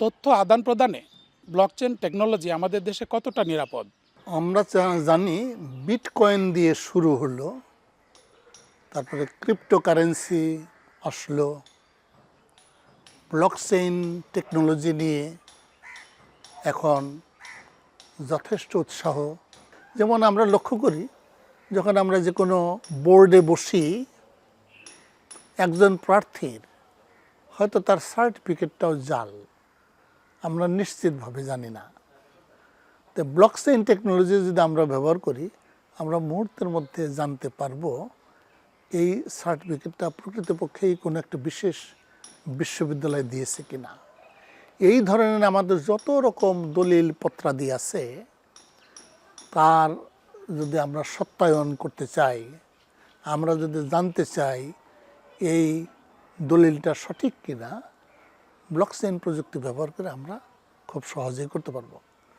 তথ্য আদান প্রদানে ব্লকচেন টেকনোলজি আমাদের দেশে কতটা নিরাপদ? আমরা জানি বিটকয়েন দিয়ে শুরু হলো, তারপরে ক্রিপ্টোকারেন্সি আসলো ব্লকচেইন টেকনোলজি নিয়ে এখন যথেষ্ট উৎসাহ। যেমন আমরা লক্ষ্য করি, যখন আমরা যে কোনো বোর্ডে বসি, একজন প্রার্থীর হয়তো তার সার্টিফিকেটটাও জাল। আমরা নিশ্চিতভাবে জানি না। তো ব্লকচেইন টেকনোলজি যদি আমরা ব্যবহার করি, আমরা মুহূর্তের মধ্যে জানতে পারব এই সার্টিফিকেটটা প্রকৃতপক্ষেই কোনো একটা বিশেষ বিশ্ববিদ্যালয় দিয়েছে কি না এই ধরনের আমাদের যত রকম দলিল পত্রাদি আছে, তার যদি আমরা সত্যায়ন করতে চাই, আমরা যদি জানতে চাই এই দলিলটা সঠিক কিনা ব্লকচেইন প্রযুক্তি ব্যবহার করে আমরা খুব সহজেই করতে পারব।